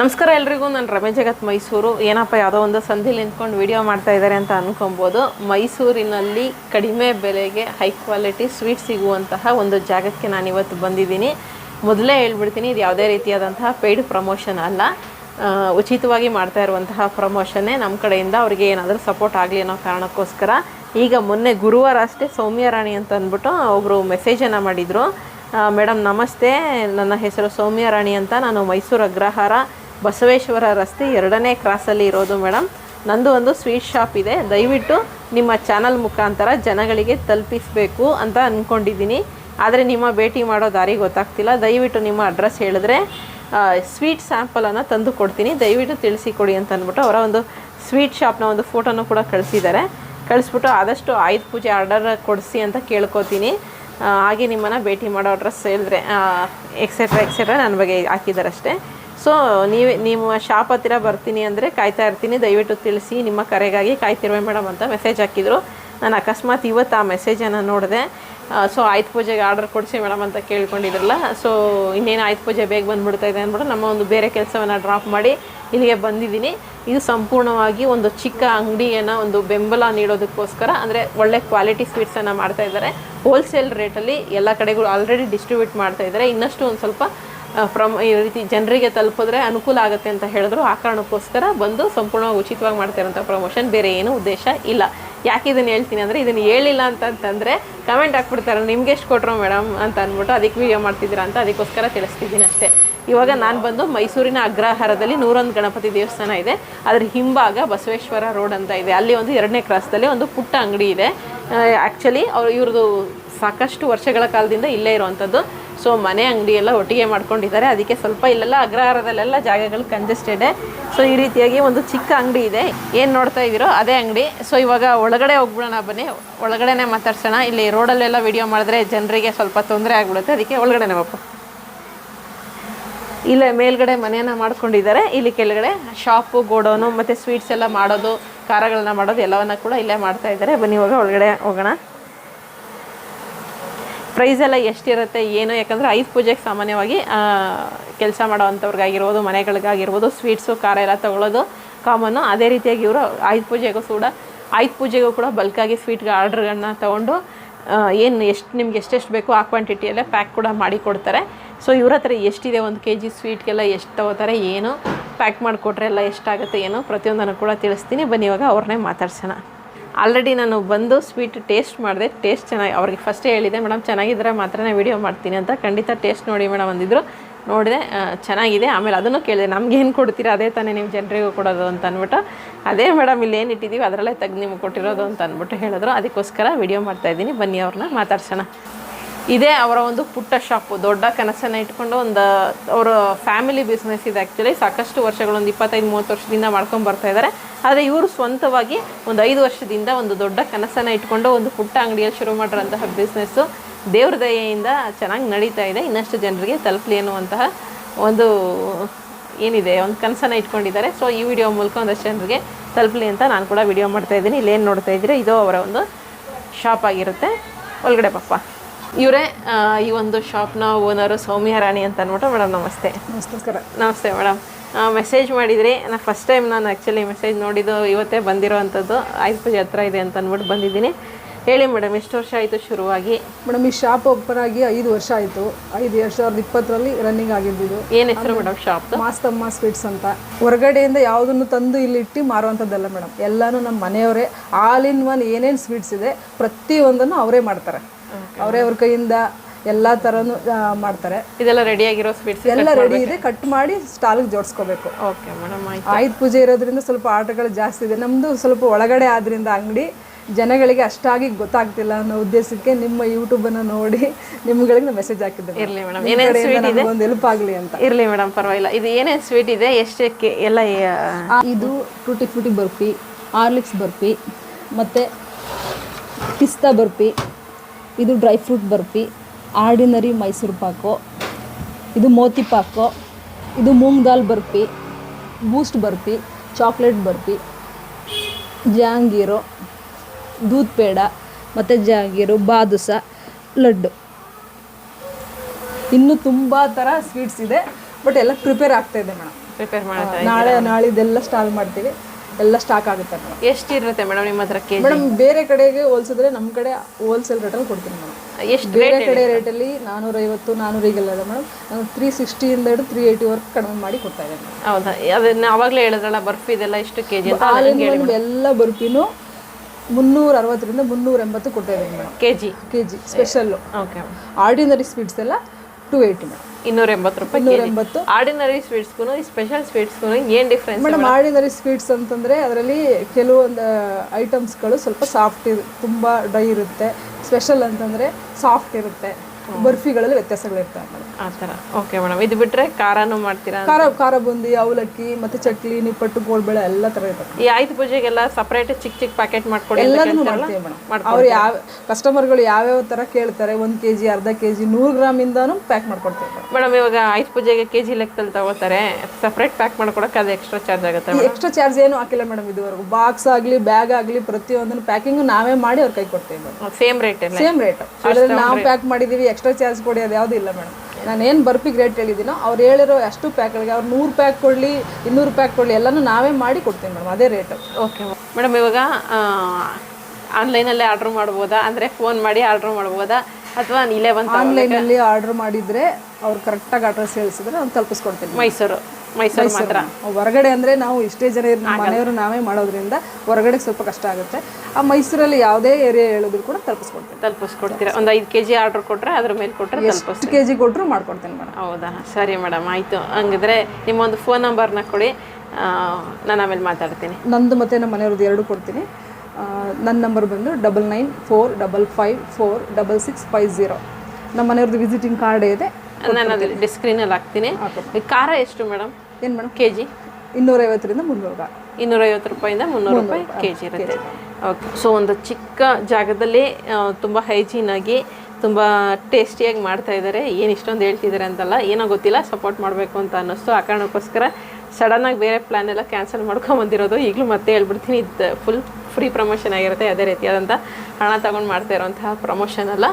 ನಮಸ್ಕಾರ ಎಲ್ರಿಗೂ, ನಾನು ರಮೇಶ್ ಜಗತ್ ಮೈಸೂರು. ಏನಪ್ಪ, ಯಾವುದೋ ಒಂದು ಸಂಧಿಲಿ ನಿಂತ್ಕೊಂಡು ವಿಡಿಯೋ ಮಾಡ್ತಾ ಇದ್ದಾರೆ ಅಂತ ಅನ್ಕೊಬೋದು. ಮೈಸೂರಿನಲ್ಲಿ ಕಡಿಮೆ ಬೆಲೆಗೆ ಹೈ ಕ್ವಾಲಿಟಿ ಸ್ವೀಟ್ ಸಿಗುವಂತಹ ಒಂದು ಜಾಗಕ್ಕೆ ನಾನು ಇವತ್ತು ಬಂದಿದ್ದೀನಿ. ಮೊದಲೇ ಹೇಳ್ಬಿಡ್ತೀನಿ, ಇದು ಯಾವುದೇ ರೀತಿಯಾದಂತಹ ಪೇಯ್ಡ್ ಪ್ರಮೋಷನ್ ಅಲ್ಲ. ಉಚಿತವಾಗಿ ಮಾಡ್ತಾ ಇರುವಂತಹ ಪ್ರಮೋಷನ್ನೇ ನಮ್ಮ ಕಡೆಯಿಂದ ಅವರಿಗೆ ಏನಾದರೂ ಸಪೋರ್ಟ್ ಆಗಲಿ ಅನ್ನೋ ಕಾರಣಕ್ಕೋಸ್ಕರ. ಈಗ ಮೊನ್ನೆ ಗುರುವಾರ ಅಷ್ಟೇ ಸೌಮ್ಯರಾಣಿ ಅಂತ ಅಂದ್ಬಿಟ್ಟು ಒಬ್ಬರು ಮೆಸೇಜನ್ನು ಮಾಡಿದರು. ಮೇಡಮ್, ನಮಸ್ತೆ. ನನ್ನ ಹೆಸರು ಸೌಮ್ಯರಾಣಿ ಅಂತ. ನಾನು ಮೈಸೂರು ಅಗ್ರಹಾರ. ಬಸವೇಶ್ವರ ರಸ್ತೆ ಎರಡನೇ ಕ್ರಾಸಲ್ಲಿ ಇರೋದು ಮೇಡಮ್ ನಂದು ಒಂದು ಸ್ವೀಟ್ ಶಾಪ್ ಇದೆ. ದಯವಿಟ್ಟು ನಿಮ್ಮ ಚಾನಲ್ ಮುಖಾಂತರ ಜನಗಳಿಗೆ ತಲುಪಿಸಬೇಕು ಅಂತ ಅಂದ್ಕೊಂಡಿದ್ದೀನಿ ಆದರೆ ನಿಮ್ಮ ಭೇಟಿ ಮಾಡೋ ದಾರಿ ಗೊತ್ತಾಗ್ತಿಲ್ಲ. ದಯವಿಟ್ಟು ನಿಮ್ಮ ಅಡ್ರೆಸ್ ಹೇಳಿದ್ರೆ ಸ್ವೀಟ್ ಸ್ಯಾಂಪಲನ್ನು ತಂದು ಕೊಡ್ತೀನಿ. ದಯವಿಟ್ಟು ತಿಳಿಸಿಕೊಡಿ ಅಂತ ಅಂದ್ಬಿಟ್ಟು ಅವರ ಒಂದು ಸ್ವೀಟ್ ಶಾಪ್ನ ಒಂದು ಫೋಟೋನು ಕೂಡ ಕಳಿಸಿದ್ದಾರೆ. ಕಳಿಸ್ಬಿಟ್ಟು ಆದಷ್ಟು ಆಯುಧ ಪೂಜೆ ಆರ್ಡರ್ ಕೊಡಿಸಿ ಅಂತ ಕೇಳ್ಕೊತೀನಿ. ಹಾಗೆ ನಿಮ್ಮನ್ನು ಭೇಟಿ ಮಾಡೋ ಅಡ್ರೆಸ್ ಹೇಳಿದ್ರೆ ಎಕ್ಸೆಟ್ರಾ ಎಕ್ಸೆಟ್ರಾ ನನ್ನ ಬಗ್ಗೆ ಹಾಕಿದ್ದಾರೆ ಅಷ್ಟೇ ಸೊ ನೀವೇ ನಿಮ್ಮ ಶಾಪ್ ಹತ್ತಿರ ಬರ್ತೀನಿ ಅಂದರೆ ಕಾಯ್ತಾ ಇರ್ತೀನಿ. ದಯವಿಟ್ಟು ತಿಳಿಸಿ ನಿಮ್ಮ ಕರೆಗಾಗಿ ಕಾಯ್ತಿರ್ವೆ ಮೇಡಮ್ ಅಂತ ಮೆಸೇಜ್ ಹಾಕಿದರು. ನಾನು ಅಕಸ್ಮಾತ್ ಇವತ್ತು ಆ ಮೆಸೇಜನ್ನು ನೋಡಿದೆ. ಸೊ ಆಯುಧ ಪೂಜೆಗೆ ಆರ್ಡರ್ ಕೊಡಿಸಿ ಮೇಡಮ್ ಅಂತ ಕೇಳ್ಕೊಂಡಿದ್ರಲ್ಲ. ಸೊ ಇನ್ನೇನು ಆಯುಧ ಪೂಜೆ ಬೇಗ ಬಂದ್ಬಿಡ್ತಾ ಇದೆ ಅಂದ್ಬಿಟ್ಟು ನಮ್ಮ ಒಂದು ಬೇರೆ ಕೆಲಸವನ್ನು ಡ್ರಾಪ್ ಮಾಡಿ ಇಲ್ಲಿಗೆ ಬಂದಿದ್ದೀನಿ. ಇದು ಸಂಪೂರ್ಣವಾಗಿ ಒಂದು ಚಿಕ್ಕ ಅಂಗಡಿಯನ್ನು ಒಂದು ಬೆಂಬಲ ನೀಡೋದಕ್ಕೋಸ್ಕರ, ಅಂದರೆ ಒಳ್ಳೆ ಕ್ವಾಲಿಟಿ ಸ್ವೀಟ್ಸನ್ನು ಮಾಡ್ತಾ ಇದ್ದಾರೆ. ಹೋಲ್ಸೇಲ್ ರೇಟಲ್ಲಿ ಎಲ್ಲ ಕಡೆಗಳು ಆಲ್ರೆಡಿ ಡಿಸ್ಟ್ರಿಬ್ಯೂಟ್ ಮಾಡ್ತಾ ಇದ್ದಾರೆ. ಇನ್ನಷ್ಟು ಒಂದು ಸ್ವಲ್ಪ ಪ್ರಮ್, ಈ ರೀತಿ ಜನರಿಗೆ ತಲುಪಿದ್ರೆ ಅನುಕೂಲ ಆಗುತ್ತೆ ಅಂತ ಹೇಳಿದ್ರು. ಆ ಕಾರಣಕ್ಕೋಸ್ಕರ ಬಂದು ಸಂಪೂರ್ಣವಾಗಿ ಉಚಿತವಾಗಿ ಮಾಡ್ತಿರೋಂಥ ಪ್ರಮೋಷನ್ ಬೇರೆ ಏನೂ ಉದ್ದೇಶ ಇಲ್ಲ. ಯಾಕೆ ಇದನ್ನು ಹೇಳ್ತೀನಿ ಅಂದರೆ ಇದನ್ನು ಹೇಳಿಲ್ಲ ಅಂತಂತಂದರೆ ಕಮೆಂಟ್ ಹಾಕ್ಬಿಡ್ತಾರೆ. ನಿಮ್ಗೆ ಎಷ್ಟು ಕೊಟ್ಟರು ಮೇಡಮ್ ಅಂತ ಅಂದ್ಬಿಟ್ಟು ಅದಕ್ಕೆ ವಿಡಿಯೋ ಮಾಡ್ತಿದ್ದೀರಾ ಅಂತ ಅದಕ್ಕೋಸ್ಕರ ತಿಳಿಸ್ತಿದ್ದೀನಿ ಅಷ್ಟೇ. ಇವಾಗ ನಾನು ಬಂದು ಮೈಸೂರಿನ ಅಗ್ರಹಾರದಲ್ಲಿ ನೂರೊಂದು ಗಣಪತಿ ದೇವಸ್ಥಾನ ಇದೆ. ಅದ್ರ ಹಿಂಭಾಗ ಬಸವೇಶ್ವರ ರೋಡ್ ಅಂತ ಇದೆ. ಅಲ್ಲಿ ಒಂದು ಎರಡನೇ ಕ್ರಾಸ್ದಲ್ಲಿ ಒಂದು ಪುಟ್ಟ ಅಂಗಡಿ ಇದೆ. ಆ್ಯಕ್ಚುಲಿ ಅವ್ರು ಇವ್ರದ್ದು ಸಾಕಷ್ಟು ವರ್ಷಗಳ ಕಾಲದಿಂದ ಇಲ್ಲೇ ಇರುವಂಥದ್ದು. ಸೊ ಮನೆ ಅಂಗಡಿ ಎಲ್ಲ ಒಟ್ಟಿಗೆ ಮಾಡ್ಕೊಂಡಿದ್ದಾರೆ. ಅದಕ್ಕೆ ಸ್ವಲ್ಪ ಇಲ್ಲೆಲ್ಲ ಅಗ್ರಹಾರದಲ್ಲೆಲ್ಲ ಜಾಗಗಳು ಕಂಜೆಸ್ಟೆಡ್ ಸೊ ಈ ರೀತಿಯಾಗಿ ಒಂದು ಚಿಕ್ಕ ಅಂಗಡಿ ಇದೆ. ಏನು ನೋಡ್ತಾ ಇದ್ದೀರೋ ಅದೇ ಅಂಗಡಿ. ಸೊ ಇವಾಗ ಒಳಗಡೆ ಹೋಗ್ಬಿಡೋಣ ಬನ್ನಿ. ಒಳಗಡೆನೆ ಮಾತಾಡ್ಸೋಣ. ಇಲ್ಲಿ ರೋಡಲ್ಲೆಲ್ಲ ವಿಡಿಯೋ ಮಾಡಿದ್ರೆ ಜನರಿಗೆ ಸ್ವಲ್ಪ ತೊಂದರೆ ಆಗಿಬಿಡುತ್ತೆ. ಅದಕ್ಕೆ ಒಳಗಡೆನೇ ಪಾಪ ಇಲ್ಲೇ ಮೇಲ್ಗಡೆ ಮನೆಯನ್ನ ಮಾಡ್ಕೊಂಡಿದ್ದಾರೆ. ಇಲ್ಲಿ ಕೆಳಗಡೆ ಶಾಪು, ಗೋಡೌನು ಮತ್ತು ಸ್ವೀಟ್ಸ್ ಎಲ್ಲ ಮಾಡೋದು, ಖಾರಗಳನ್ನ ಮಾಡೋದು ಎಲ್ಲವನ್ನ ಕೂಡ ಇಲ್ಲೇ ಮಾಡ್ತಾ ಇದ್ದಾರೆ. ಬನ್ನಿ, ಇವಾಗ ಒಳಗಡೆ ಹೋಗೋಣ. ಪ್ರೈಸ್ ಎಲ್ಲ ಎಷ್ಟಿರುತ್ತೆ, ಏನು? ಯಾಕಂದರೆ ಐದು ಪೂಜೆಗೆ ಸಾಮಾನ್ಯವಾಗಿ ಕೆಲಸ ಮಾಡೋವಂಥವ್ರಿಗಾಗಿರ್ಬೋದು, ಮನೆಗಳಿಗಾಗಿರ್ಬೋದು ಸ್ವೀಟ್ಸು ಖಾರ ಎಲ್ಲ ತೊಗೊಳೋದು ಕಾಮನ್ನು ಅದೇ ರೀತಿಯಾಗಿ ಇವರು ಆಯುಧ ಪೂಜೆಗೂ ಕೂಡ ಆಯುಧ ಪೂಜೆಗೂ ಕೂಡ ಬಲ್ಕಾಗಿ ಸ್ವೀಟ್ಗೆ ಆರ್ಡ್ರ್ಗಳನ್ನ ತೊಗೊಂಡು ಏನು ಎಷ್ಟು, ನಿಮ್ಗೆ ಎಷ್ಟೆಷ್ಟು ಬೇಕೋ ಆ ಕ್ವಾಂಟಿಟಿಯಲ್ಲೇ ಪ್ಯಾಕ್ ಕೂಡ ಮಾಡಿ ಕೊಡ್ತಾರೆ. ಸೊ ಇವ್ರ ಹತ್ರ ಎಷ್ಟಿದೆ ಒಂದು ಕೆ ಜಿ ಸ್ವೀಟ್ಗೆಲ್ಲ ಎಷ್ಟು ತೊಗೋತಾರೆ, ಏನು? ಪ್ಯಾಕ್ ಮಾಡಿಕೊಟ್ರೆ ಎಲ್ಲ ಎಷ್ಟಾಗುತ್ತೆ, ಏನು? ಪ್ರತಿಯೊಂದನ್ನು ಕೂಡ ತಿಳಿಸ್ತೀನಿ. ಬನ್ನಿ, ಇವಾಗ ಅವ್ರನ್ನೇ ಮಾತಾಡ್ಸೋಣ. ಆಲ್ರೆಡಿ ನಾನು ಬಂದು ಸ್ವೀಟ್ ಟೇಸ್ಟ್ ಮಾಡಿದೆ ಟೇಸ್ಟ್ ಚೆನ್ನಾಗಿ, ಅವ್ರಿಗೆ ಫಸ್ಟೇ ಹೇಳಿದೆ, ಮೇಡಮ್ ಚೆನ್ನಾಗಿದ್ದರೆ ಮಾತ್ರ ವಿಡಿಯೋ ಮಾಡ್ತೀನಿ ಅಂತ. ಖಂಡಿತ ಟೇಸ್ಟ್ ನೋಡಿ ಮೇಡಮ್ ಅಂದಿದ್ರು. ನೋಡಿದೆ ಚೆನ್ನಾಗಿದೆ. ಆಮೇಲೆ ಅದನ್ನು ಕೇಳಿದೆ, ನಮ್ಗೆ ಏನು ಕೊಡ್ತೀರಾ? ಅದೇ ತಾನೇ ನೀವು ಜನರಿಗೂ ಕೊಡೋದು ಅಂತ ಅಂದ್ಬಿಟ್ಟು. ಅದೇ ಮೇಡಮ್, ಇಲ್ಲಿ ಏನು ಇಟ್ಟಿದ್ದೀವಿ ಅದರಲ್ಲೇ ತೆಗೆದು ನಿಮ್ಗೆ ಕೊಟ್ಟಿರೋದು ಅಂತ ಅಂದ್ಬಿಟ್ಟು ಹೇಳಿದ್ರು. ಅದಕ್ಕೋಸ್ಕರ ವಿಡಿಯೋ ಮಾಡ್ತಾ ಇದ್ದೀನಿ. ಬನ್ನಿ ಅವ್ರನ್ನ ಮಾತಾಡ್ಸೋಣ. ಇದೇ ಅವರ ಒಂದು ಪುಟ್ಟ ಶಾಪು. ದೊಡ್ಡ ಕನಸನ್ನ ಇಟ್ಕೊಂಡು ಒಂದು, ಅವರ ಫ್ಯಾಮಿಲಿ ಬಿಸ್ನೆಸ್ ಇದೆ ಆ್ಯಕ್ಚುಲಿ ಸಾಕಷ್ಟು ವರ್ಷಗಳು, ಒಂದು ಇಪ್ಪತ್ತೈದು, ಮೂವತ್ತು ವರ್ಷದಿಂದ ಮಾಡ್ಕೊಂಡು ಬರ್ತಾ ಇದ್ದಾರೆ ಆದರೆ ಇವರು ಸ್ವಂತವಾಗಿ ಒಂದು ಐದು ವರ್ಷದಿಂದ ಒಂದು ದೊಡ್ಡ ಕನಸನ್ನು ಇಟ್ಕೊಂಡು ಒಂದು ಪುಟ್ಟ ಅಂಗಡಿಯಲ್ಲಿ ಶುರು ಮಾಡಿರೋಂತಹ ಬಿಸ್ನೆಸ್ಸು ದೇವ್ರ ದಯೆಯಿಂದ ಚೆನ್ನಾಗಿ ನಡೀತಾ ಇದೆ. ಇನ್ನಷ್ಟು ಜನರಿಗೆ ತಲುಪಲಿ ಅನ್ನುವಂತಹ ಒಂದು ಏನಿದೆ, ಒಂದು ಕನಸನ್ನು ಇಟ್ಕೊಂಡಿದ್ದಾರೆ. ಸೊ ಈ ವಿಡಿಯೋ ಮೂಲಕ ಒಂದಷ್ಟು ಜನರಿಗೆ ತಲುಪಲಿ ಅಂತ ನಾನು ಕೂಡ ವಿಡಿಯೋ ಮಾಡ್ತಾ ಇದ್ದೀನಿ. ಇಲ್ಲೇನು ನೋಡ್ತಾ ಇದ್ದೀರಿ, ಇದು ಅವರ ಒಂದು ಶಾಪ್ ಆಗಿರುತ್ತೆ. ಒಳಗಡೆ ಪಪ್ಪ ಇವರೇ ಈ ಒಂದು ಶಾಪ್ನ ಓನರು ಸೌಮ್ಯ ರಾಣಿ ಅಂತ ಅಂದ್ಬಿಟ್ಟು ಮೇಡಮ್ ನಮಸ್ತೆ. ನಮಸ್ಕಾರ. ನಮಸ್ತೆ ಮೇಡಮ್. ಮೆಸೇಜ್ ಮಾಡಿದ್ರಿ ನಾನು ಫಸ್ಟ್ ಟೈಮ್ ನಾನು ಆ್ಯಕ್ಚುಲಿ ಮೆಸೇಜ್ ನೋಡಿದ್ದು ಇವತ್ತೇ ಬಂದಿರೋ ಅಂಥದ್ದು ಆಯುಧ ಪೂಜೆ ಹತ್ರ ಇದೆ ಅಂತ ಅಂದ್ಬಿಟ್ಟು ಬಂದಿದ್ದೀನಿ. ಹೇಳಿ ಮೇಡಮ್ ಎಷ್ಟು ವರ್ಷ ಆಯಿತು ಶುರುವಾಗಿ? ಮೇಡಮ್ ಈ ಶಾಪ್ ಓಪನ್ ಆಗಿ ಐದು ವರ್ಷ ಆಯಿತು. ಐದು ಎರಡು ಸಾವಿರದ ಇಪ್ಪತ್ತರಲ್ಲಿ ರನ್ನಿಂಗ್ ಆಗಿದ್ದು ಏನು ಹೆಸರು ಮೇಡಮ್ ಶಾಪ್ ಮಾಸ್ತಮ್ಮ ಸ್ವೀಟ್ಸ್ ಅಂತ. ಹೊರಗಡೆಯಿಂದ ಯಾವುದನ್ನು ತಂದು ಇಲ್ಲಿ ಇಟ್ಟು ಮಾರುವಂಥದ್ದಲ್ಲ ಮೇಡಮ್. ಎಲ್ಲನೂ ನಮ್ಮ ಮನೆಯವರೇ. ಆಲ್ ಇನ್ ಒನ್ ಏನೇನು ಸ್ವೀಟ್ಸ್ ಇದೆ ಪ್ರತಿಯೊಂದನ್ನು ಅವರೇ ಮಾಡ್ತಾರೆ. ಅವರೇ ಅವ್ರ ಕೈಯಿಂದ ಎಲ್ಲ ತರನು ಮಾಡ್ತಾರೆ. ಇದೆಲ್ಲ ರೆಡಿ ಆಗಿರೋ ಸ್ವೀಟ್ಸ್ ಎಲ್ಲ ರೆಡಿ ಇದೆ ಕಟ್ ಮಾಡಿ ಸ್ಟಾಲ್ಗೆ ಜೋಡಿಸ್ಕೋಬೇಕು. ಓಕೆ ಮೇಡಮ್ ಆಯ್ತು. ಆಯುಧ ಪೂಜೆ ಇರೋದ್ರಿಂದ ಸ್ವಲ್ಪ ಆರ್ಡರ್ಗಳು ಜಾಸ್ತಿ ಇದೆ. ನಮ್ಮದು ಸ್ವಲ್ಪ ಒಳಗಡೆ ಆದ್ರಿಂದ ಅಂಗಡಿ ಜನಗಳಿಗೆ ಅಷ್ಟಾಗಿ ಗೊತ್ತಾಗ್ತಿಲ್ಲ ಅನ್ನೋ ಉದ್ದೇಶಕ್ಕೆ ನಿಮ್ಮ ಯೂಟ್ಯೂಬನ್ನು ನೋಡಿ ನಿಮ್ಗಳಿಗೆ ಮೆಸೇಜ್ ಹಾಕಿದ್ದೆ ಇರಲಿ ಮೇಡಮ್ ಏನೇನು ಸ್ವೀಟ್ ಇದೆ? ಒಂದು ಹೆಲ್ಪ್ ಆಗಲಿ ಅಂತ. ಇರಲಿ ಮೇಡಮ್ ಪರವಾಗಿಲ್ಲ. ಇದು ಏನೇನು ಸ್ವೀಟ್ ಇದೆ? ಎಷ್ಟಕ್ಕೆ ಎಲ್ಲ ಇದು tutti frutti barfi Horlicks barfi ಮತ್ತು ಪಿಸ್ತಾ ಬರ್ಫಿ ಇದು dry fruit barfi ordinary Mysore pak ಇದು ಮೋತಿ ಪಾಕು ಇದು ಮೂಂಗ್ ದಾಲ್ ಬರ್ಫಿ ಬೂಸ್ಟ್ ಬರ್ಫಿ ಚಾಕ್ಲೇಟ್ ಬರ್ಫಿ ಜಹಾಂಗೀರು ದೂದ್ ಪೇಡ ಮತ್ತು ಜಹಾಂಗೀರು ಬಾದುಸ ಲಡ್ಡು. ಇನ್ನೂ ತುಂಬ ಥರ ಸ್ವೀಟ್ಸ್ ಇದೆ ಬಟ್ ಎಲ್ಲ ಪ್ರಿಪೇರ್ ಆಗ್ತಾ ಇದೆ ಮೇಡಮ್. ಪ್ರಿಪೇರ್ ನಾಳೆ ನಾಳಿದ್ದೆಲ್ಲ ಸ್ಟಾಲ್ ಮಾಡ್ತೀವಿ. ಎಲ್ಲ ಸ್ಟಾಕ್ ಆಗುತ್ತೆ ಮೇಡಮ್. ಎಷ್ಟಿರುತ್ತೆ ಮೇಡಮ್ ನಿಮ್ಮ ಹತ್ರ ಕೆ ಮೇಡಮ್ ಬೇರೆ ಕಡೆಗೆ ಹೋಲ್ಸಿದ್ರೆ ನಮ್ಮ ಕಡೆ ಹೋಲ್ಸೇಲ್ ರೇಟಲ್ಲಿ ಕೊಡ್ತೀನಿ ಮೇಡಮ್. ಎಷ್ಟು ಬೇರೆ ಕಡೆ ರೇಟಲ್ಲಿ ನಾನೂರೈವತ್ತು ನಾನೂರಿಗೆಲ್ಲ ಇದೆ ಮೇಡಮ್. ನಾನು ತ್ರೀ ಸಿಕ್ಸ್ಟಿಯಿಂದ ಹಿಡಿದು ತ್ರೀ ಏಯ್ಟಿವರೆಗೆ ಕಡಿಮೆ ಮಾಡಿ ಕೊಡ್ತಾ ಇದ್ದೇನೆ ಹೌದಾ? ಅದನ್ನ ಅವಾಗಲೇ ಹೇಳಿದ್ರಲ್ಲ ಬರ್ಫಿ ಇದೆಲ್ಲ ಎಷ್ಟು ಕೆ ಜಿ ಎಲ್ಲ ಬರ್ಫಿನೂ ಮುನ್ನೂರ ಅರವತ್ತರಿಂದ ಮುನ್ನೂರ ಎಂಬತ್ತು ಕೊಡ್ತಾ ಇದ್ದೀನಿ madam. K G K G special okay ordinary sweets ಎಲ್ಲ ಟು ಏಯ್ಟಿ ಮೇಡಮ್. ಇನ್ನೂರ ಎಂಬತ್ತು ರೂಪಾಯಿ ಇನ್ನೂರ ಎಂಬತ್ತು ಆರ್ಡಿನರಿ ಸ್ವೀಟ್ಸ್ಗೂ ಈ ಸ್ಪೆಷಲ್ ಸ್ವೀಟ್ಸ್ಗೂ ಏನು ಡಿಫ್ರೆನ್ಸ್ ಮೇಡಮ್? ಆರ್ಡಿನರಿ ಸ್ವೀಟ್ಸ್ ಅಂತಂದರೆ ಅದರಲ್ಲಿ ಕೆಲವೊಂದು ಐಟಮ್ಸ್ಗಳು ಸ್ವಲ್ಪ ಸಾಫ್ಟ್ ಇರು ತುಂಬ ಡ್ರೈ ಇರುತ್ತೆ. ಸ್ಪೆಷಲ್ ಅಂತಂದರೆ ಸಾಫ್ಟ್ ಇರುತ್ತೆ. ಬರ್ಫಿಗಳಲ್ಲಿ ವ್ಯತ್ಯಾಸಗಳಿರ್ತವೆ ಮೇಡಮ್. ಆ ಥರ. ಓಕೆ ಮೇಡಮ್ ಇದು ಬಿಟ್ಟರೆ ಖಾರನೂ ಮಾಡ್ತೀರಾ ಖಾರ ಖಾರ ಬುಂದಿ ಅವಲಕ್ಕಿ ಮತ್ತೆ ಚಕ್ಲಿ ನಿಪ್ಪಟ್ಟು ಗೋಳ್ಬೇಳೆ ಎಲ್ಲ ಥರ ಇರುತ್ತೆ. ಈ ಆಯ್ತು ಪೂಜೆಗೆಲ್ಲ ಸಪ್ರೇಟ್ ಚಿಕ್ಕ ಚಿಕ್ಕ ಪ್ಯಾಕೆಟ್ ಮಾಡ್ಕೊಡಿ ಎಲ್ಲಾನು ಎಲ್ಲದನ್ನು? ಮಾಡ್ತೀವಿ ಮೇಡಮ್. ಅವ್ರು ಯಾವ ಕಸ್ಟಮರ್ಗಳು ಯಾವ್ಯಾವ ಥರ ಕೇಳ್ತಾರೆ ಒಂದು ಕೆ ಜಿ ಅರ್ಧ ಕೆ ಜಿ ನೂರು ಗ್ರಾಮಿಂದನೂ ಪ್ಯಾಕ್ ಮಾಡ್ಕೊಡ್ತೀವಿ ಮೇಡಮ್. ಇವಾಗ ಆಯ್ತು ಪೂಜೆಗೆ ಕೆ ಜಿ ಲೆಕ್ಕದಲ್ಲಿ ತಗೋತಾರೆ ಸಪ್ರೇಟ್ ಪ್ಯಾಕ್ ಮಾಡ್ಕೊಡಕ್ಕೆ ಅದು ಎಕ್ಸ್ಟ್ರಾ ಚಾರ್ಜ್ ಆಗುತ್ತೆ ಎಕ್ಸ್ಟ್ರಾ ಚಾರ್ಜ್ ಏನು ಹಾಕಿಲ್ಲ ಮೇಡಮ್ ಇದುವರೆಗೂ. ಬಾಕ್ಸ್ ಆಗಲಿ ಬ್ಯಾಗ್ ಆಗಲಿ ಪ್ರತಿಯೊಂದನ್ನು ಪ್ಯಾಕಿಂಗ್ ನಾವೇ ಮಾಡಿ ಅವ್ರ ಕೈ ಕೊಡ್ತೀವಿ madam. Same rate same rate ಅದ್ರಲ್ಲಿ ನಾವು ಪ್ಯಾಕ್ ಮಾಡಿದ್ದೀವಿ ಎಕ್ಸ್ಟ್ರಾ ಚಾರ್ಜ್ ಕೊಡಿ ಅದು ಯಾವುದೂ ಇಲ್ಲ ಮೇಡಮ್ ನಾನು ಏನು ಬರ್ಪಿಗೆ ರೇಟ್ ಹೇಳಿದ್ದೀನೋ ಅವ್ರು ಹೇಳಿರೋ ಅಷ್ಟು ಪ್ಯಾಕ್ಗಳಿಗೆ ಅವ್ರು ನೂರು ಪ್ಯಾಕ್ ಕೊಡಲಿ ಇನ್ನೂರು ಪ್ಯಾಕ್ ಕೊಡಲಿ ಎಲ್ಲನೂ ನಾವೇ ಮಾಡಿ ಕೊಡ್ತೀನಿ ಮೇಡಮ್ ಅದೇ ರೇಟು ಓಕೆ ಮೇಡಮ್ ಇವಾಗ ಆನ್ಲೈನಲ್ಲೇ ಆರ್ಡ್ರ್ ಮಾಡ್ಬೋದಾ? ಅಂದರೆ ಫೋನ್ ಮಾಡಿ ಆರ್ಡ್ರ್ ಮಾಡ್ಬೋದಾ? ಅಥವಾ ಇಲ್ಲೇ ಬಂದು ಆನ್ಲೈನಲ್ಲಿ ಆರ್ಡ್ರ್ ಮಾಡಿದರೆ ಅವ್ರು ಕರೆಕ್ಟಾಗಿ ಅಡ್ರೆಸ್ ಹೇಳಿಸಿದ್ರೆ ನಾನು ತಲುಪಿಸ್ಕೊಡ್ತೀನಿ. ಮೈಸೂರು. ಮೈಸೂರು ಮಾತ್ರ. ಹೊರಗಡೆ ಅಂದರೆ ನಾವು ಇಷ್ಟೇ ಜನ ಇರೋ ನಮ್ಮ ಮನೆಯವರು ನಾವೇ ಮಾಡೋದ್ರಿಂದ ಹೊರಗಡೆ ಸ್ವಲ್ಪ ಕಷ್ಟ ಆಗುತ್ತೆ. ಆ ಮೈಸೂರಲ್ಲಿ ಯಾವುದೇ ಏರಿಯಾ ಹೇಳಿದ್ರು ಕೂಡ ತಲುಪಿಸ್ಕೊಡ್ತೀನಿ. ತಲುಪಿಸ್ಕೊಡ್ತೀರಾ? ಒಂದು ಐದು ಕೆ ಜಿ ಆರ್ಡ್ರ್ ಕೊಟ್ಟರೆ ಅದ್ರ ಮೇಲೆ ಕೊಟ್ಟರೆ ಎಷ್ಟು ಕೆ ಜಿ ಕೊಟ್ಟರು ಮಾಡ್ಕೊಡ್ತೀನಿ ಮೇಡಮ್. ಹೌದಾ? ಸರಿ ಮೇಡಮ್ ಆಯಿತು. ಹಂಗಿದ್ರೆ ನಿಮ್ಮೊಂದು ಫೋನ್ ನಂಬರ್ನ ಕೊಡಿ. ನಾನು ಆಮೇಲೆ ಮಾತಾಡ್ತೀನಿ. ನಂದು ಮತ್ತು ನಮ್ಮ ಮನೆಯವ್ರದ್ದು ಎರಡು ಕೊಡ್ತೀನಿ. ನನ್ನ ನಂಬರ್ ಬಂದು double nine four double five four double six five zero ನಮ್ಮ ಮನೆಯವ್ರದ್ದು ವಿಸಿಟಿಂಗ್ ಕಾರ್ಡ್ ಇದೆ. ನಾನು ಅದೇ ಡಿಸ್ಕ್ರೀನಲ್ಲಿ ಹಾಕ್ತೀನಿ. ಖಾರ ಎಷ್ಟು ಮೇಡಮ್? ಏನು ಮೇಡಮ್? ಕೆ ಜಿ ಇನ್ನೂರೈವತ್ತರಿಂದ ಮುನ್ನೂರು ಇನ್ನೂರೈವತ್ತು ರೂಪಾಯಿಂದ ಮುನ್ನೂರು ರೂಪಾಯಿ ಕೆ ಜಿ ಇರುತ್ತೆ. ಓಕೆ ಸೊ ಒಂದು ಚಿಕ್ಕ ಜಾಗದಲ್ಲಿ ತುಂಬ ಹೈಜೀನಾಗಿ ತುಂಬ ಟೇಸ್ಟಿಯಾಗಿ ಮಾಡ್ತಾ ಇದ್ದಾರೆ ಏನು ಇಷ್ಟೊಂದು ಹೇಳ್ತಿದ್ದಾರೆ ಅಂತಲ್ಲ ಏನೋ ಗೊತ್ತಿಲ್ಲ ಸಪೋರ್ಟ್ ಮಾಡಬೇಕು ಅಂತ ಅನ್ನಿಸ್ತು. ಆ ಕಾರಣಕ್ಕೋಸ್ಕರ ಸಡನ್ನಾಗಿ ಬೇರೆ ಪ್ಲ್ಯಾನ್ ಎಲ್ಲ ಕ್ಯಾನ್ಸಲ್ ಮಾಡ್ಕೊಂಬಂದಿರೋದು ಈಗಲೂ ಮತ್ತೆ ಹೇಳ್ಬಿಡ್ತೀನಿ ಇದು ಫುಲ್ ಫ್ರೀ ಪ್ರಮೋಷನ್ ಆಗಿರುತ್ತೆ ಅದೇ ರೀತಿಯಾದಂಥ ಹಣ ತಗೊಂಡು ಮಾಡ್ತಾ ಇರೋಂತಹ ಪ್ರಮೋಷನ್ ಅಲ್ಲ.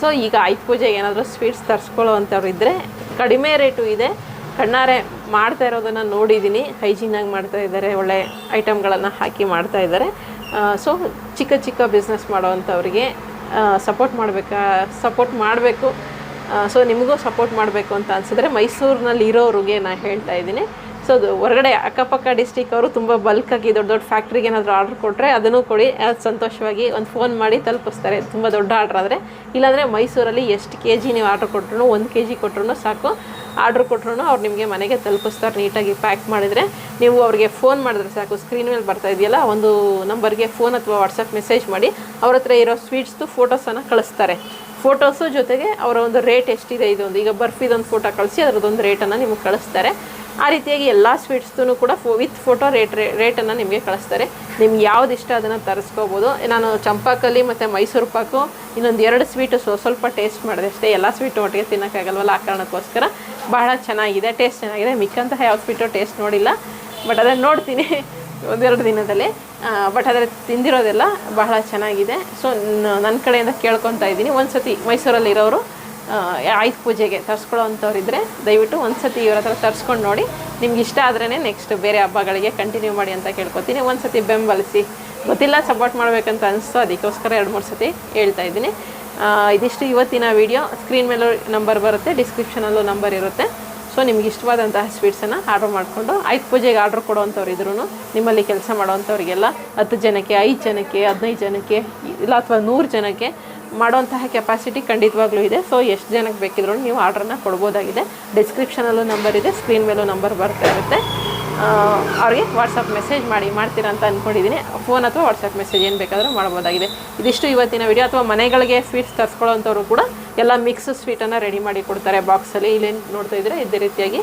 ಸೊ ಈಗ ಆಯುಧ ಪೂಜೆಗೆ ಏನಾದರೂ ಸ್ವೀಟ್ಸ್ ತರಿಸ್ಕೊಳ್ಳೋ ಅಂಥವ್ರು ಇದ್ದರೆ ಕಡಿಮೆ ರೇಟು ಇದೆ. ಕಣ್ಣಾರೆ ಮಾಡ್ತಾ ಇರೋದನ್ನು ನೋಡಿದ್ದೀನಿ. ಹೈಜೀನಾಗಿ ಮಾಡ್ತಾ ಇದ್ದಾರೆ, ಒಳ್ಳೆ ಐಟಮ್ಗಳನ್ನು ಹಾಕಿ ಮಾಡ್ತಾ ಇದ್ದಾರೆ. ಸೊ ಚಿಕ್ಕ ಚಿಕ್ಕ ಬಿಸ್ನೆಸ್ ಮಾಡೋವಂಥವ್ರಿಗೆ ಸಪೋರ್ಟ್ ಮಾಡಬೇಕಾ ಸಪೋರ್ಟ್ ಮಾಡಬೇಕು. ಸೊ ನಿಮಗೂ ಸಪೋರ್ಟ್ ಮಾಡಬೇಕು ಅಂತ ಅನಿಸಿದ್ರೆ ಮೈಸೂರಿನಲ್ಲಿ ಇರೋರಿಗೆ ನಾನು ಹೇಳ್ತಾ ಇದ್ದೀನಿ. ಸೊ ಅದು ಹೊರಗಡೆ ಅಕ್ಕಪಕ್ಕ ಡಿಸ್ಟಿಕ್ ಅವರು ತುಂಬ ಆಗಿ ದೊಡ್ಡ ದೊಡ್ಡ ಫ್ಯಾಕ್ಟ್ರಿಗೆ ಏನಾದರೂ ಆರ್ಡ್ರ್ ಕೊಟ್ಟರೆ ಅದನ್ನು ಕೊಡಿ ಸಂತೋಷವಾಗಿ ಒಂದು ಫೋನ್ ಮಾಡಿ ತಲುಪಿಸ್ತಾರೆ. ತುಂಬ ದೊಡ್ಡ ಆರ್ಡ್ರ್ ಆದರೆ. ಇಲ್ಲಾಂದರೆ ಮೈಸೂರಲ್ಲಿ ಎಷ್ಟು ಕೆ ಜಿ ನೀವು ಆರ್ಡ್ರ್ ಕೊಟ್ರು ಒಂದು ಕೆ ಜಿ ಕೊಟ್ರು ಸಾಕು. ಆರ್ಡ್ರ್ ಕೊಟ್ರು ಅವ್ರು ನಿಮಗೆ ಮನೆಗೆ ತಲುಪಿಸ್ತಾರೆ ನೀಟಾಗಿ ಪ್ಯಾಕ್ ಮಾಡಿದರೆ. ನೀವು ಅವ್ರಿಗೆ ಫೋನ್ ಮಾಡಿದ್ರೆ ಸಾಕು. ಸ್ಕ್ರೀನ್ ಮೇಲೆ ಬರ್ತಾ ಇದೆಯಲ್ಲ, ಒಂದು ನಂಬರ್ಗೆ ಫೋನ್ ಅಥವಾ ವಾಟ್ಸಪ್ ಮೆಸೇಜ್ ಮಾಡಿ. ಅವ್ರ ಹತ್ರ ಇರೋ ಸ್ವೀಟ್ಸ್ದು ಫೋಟೋಸನ್ನು ಕಳಿಸ್ತಾರೆ. ಫೋಟೋಸು ಜೊತೆಗೆ ಅವರ ಒಂದು ರೇಟ್ ಎಷ್ಟಿದೆ ಇದೊಂದು. ಈಗ ಬರ್ಫಿದೊಂದು ಫೋಟೋ ಕಳಿಸಿ, ಅದರದ್ದೊಂದು ರೇಟನ್ನು ನಿಮಗೆ ಕಳಿಸ್ತಾರೆ. ಆ ರೀತಿಯಾಗಿ ಎಲ್ಲ ಸ್ವೀಟ್ಸ್ದು ಕೂಡ ಫೋ, ವಿತ್ ಫೋಟೋ ರೇಟ್ ರೇಟನ್ನು ನಿಮಗೆ ಕಳಿಸ್ತಾರೆ. ನಿಮ್ಗೆ ಯಾವ್ದು ಇಷ್ಟ ಅದನ್ನು ತರಿಸ್ಕೋಬೋದು. ನಾನು ಚಂಪಾಕಲ್ಲಿ ಮತ್ತು ಮೈಸೂರು ಪಾಕು ಇನ್ನೊಂದು ಎರಡು ಸ್ವೀಟು ಸ್ವ ಸ್ವಲ್ಪ ಟೇಸ್ಟ್ ಮಾಡಿದೆ ಅಷ್ಟೇ. ಎಲ್ಲ ಸ್ವೀಟು ಒಟ್ಟಿಗೆ ತಿನ್ನೋಕ್ಕಾಗಲ್ವಲ್ಲ ಆ ಕಾರಣಕ್ಕೋಸ್ಕರ. ಬಹಳ ಚೆನ್ನಾಗಿದೆ, ಟೇಸ್ಟ್ ಚೆನ್ನಾಗಿದೆ. ಮಿಕ್ಕಂತಹ ಯಾವ ಸ್ವೀಟು ಟೇಸ್ಟ್ ನೋಡಿಲ್ಲ. ಬಟ್ ಅದನ್ನು ನೋಡ್ತೀನಿ ಒಂದೆರಡು ದಿನದಲ್ಲಿ. ಬಟ್ ಆದರೆ ತಿಂದಿರೋದೆಲ್ಲ ಬಹಳ ಚೆನ್ನಾಗಿದೆ. ಸೊ ನನ್ನ ಕಡೆಯಿಂದ ಕೇಳ್ಕೊತಾ ಇದ್ದೀನಿ. ಒಂದು ಸತಿ ಮೈಸೂರಲ್ಲಿರೋರು ಆಯುಧ ಪೂಜೆಗೆ ತರಿಸ್ಕೊಳ್ಳೋ ಇದ್ದರೆ ದಯವಿಟ್ಟು ಒಂದು ಸತಿ ಇವ್ರ ಹತ್ರ ತರಿಸ್ಕೊಂಡು ನೋಡಿ. ನಿಮ್ಗೆ ಇಷ್ಟ ಆದ್ರೇ ನೆಕ್ಸ್ಟ್ ಬೇರೆ ಹಬ್ಬಗಳಿಗೆ ಕಂಟಿನ್ಯೂ ಮಾಡಿ ಅಂತ ಕೇಳ್ಕೊತೀನಿ. ಒಂದು ಸತಿ ಬೆಂಬಲಿಸಿ. ಗೊತ್ತಿಲ್ಲ ಸಪೋರ್ಟ್ ಮಾಡಬೇಕಂತ ಅನಿಸ್ತು. ಅದಕ್ಕೋಸ್ಕರ ಎರಡು ಮೂರು ಸತಿ ಹೇಳ್ತಾ ಇದ್ದೀನಿ. ಇದಿಷ್ಟು ಇವತ್ತಿನ ವಿಡಿಯೋ ಸ್ಕ್ರೀನ್ ಮೇಲೂ ನಂಬರ್ ಬರುತ್ತೆ ಡಿಸ್ಕ್ರಿಪ್ಷನಲ್ಲೂ ನಂಬರ್ ಇರುತ್ತೆ. ಸೊ ನಿಮ್ಗೆ ಇಷ್ಟವಾದಂತಹ ಸ್ವೀಟ್ಸನ್ನು ಆರ್ಡ್ರ್ ಮಾಡಿಕೊಂಡು ಐದು ಪೂಜೆಗೆ ಆರ್ಡ್ರ್ ಕೊಡೋವಂಥವ್ರು ಇದ್ರೂ ನಿಮ್ಮಲ್ಲಿ ಕೆಲಸ ಮಾಡೋವಂಥವ್ರಿಗೆಲ್ಲ ಹತ್ತು ಜನಕ್ಕೆ, ಐದು ಜನಕ್ಕೆ, ಹದಿನೈದು ಜನಕ್ಕೆ, ಇಲ್ಲ ಅಥವಾ ನೂರು ಜನಕ್ಕೆ ಮಾಡೋಂತಹ ಕೆಪಾಸಿಟಿ ಖಂಡಿತವಾಗ್ಲೂ ಇದೆ. ಸೊ ಎಷ್ಟು ಜನಕ್ಕೆ ಬೇಕಿದ್ರು ನೀವು ಆರ್ಡ್ರನ್ನ ಕೊಡ್ಬೋದಾಗಿದೆ. ಡಿಸ್ಕ್ರಿಪ್ಷನಲ್ಲೂ ನಂಬರ್ ಇದೆ ಸ್ಕ್ರೀನ್ ಮೇಲೂ ನಂಬರ್ ಬರ್ತಾ ಇರುತ್ತೆ. ಅವ್ರಿಗೆ ವಾಟ್ಸಪ್ ಮೆಸೇಜ್ ಮಾಡಿ, ಮಾಡ್ತೀರಾ ಅಂತ ಅಂದ್ಕೊಂಡಿದ್ದೀನಿ ಫೋನ್ ಅಥವಾ ವಾಟ್ಸಪ್ ಮೆಸೇಜ್ ಏನು ಬೇಕಾದರೂ ಮಾಡ್ಬೋದಾಗಿದೆ. ಇದಿಷ್ಟು ಇವತ್ತಿನ ವಿಡಿಯೋ ಅಥವಾ ಮನೆಗಳಿಗೆ ಸ್ವೀಟ್ಸ್ ತರಿಸ್ಕೊಳ್ಳೋಂಥವ್ರು ಕೂಡ ಎಲ್ಲ ಮಿಕ್ಸ್ ಸ್ವೀಟನ್ನು ರೆಡಿ ಮಾಡಿ ಕೊಡ್ತಾರೆ ಬಾಕ್ಸಲ್ಲಿ ಇಲ್ಲೇನು ನೋಡ್ತಾ ಇದ್ರೆ ಇದೇ ರೀತಿಯಾಗಿ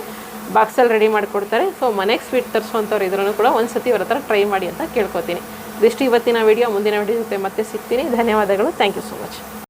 ಬಾಕ್ಸಲ್ಲಿ ರೆಡಿ ಮಾಡಿಕೊಡ್ತಾರೆ ಸೊ ಮನೆಗೆ ಸ್ವೀಟ್ ತರಿಸುವಂಥವ್ರು ಇದ್ರೂ ಕೂಡ ಒಂದು ಸತಿ ಅವ್ರ ಹತ್ರ ಟ್ರೈ ಮಾಡಿ ಅಂತ ಕೇಳ್ಕೊತೀನಿ. ಇದಿಷ್ಟು ಇವತ್ತಿನ ವಿಡಿಯೋ ಮುಂದಿನ ವಿಡಿಯೋ ಜೊತೆ ಮತ್ತೆ ಸಿಗ್ತೀನಿ. ಧನ್ಯವಾದಗಳು. Thank you so much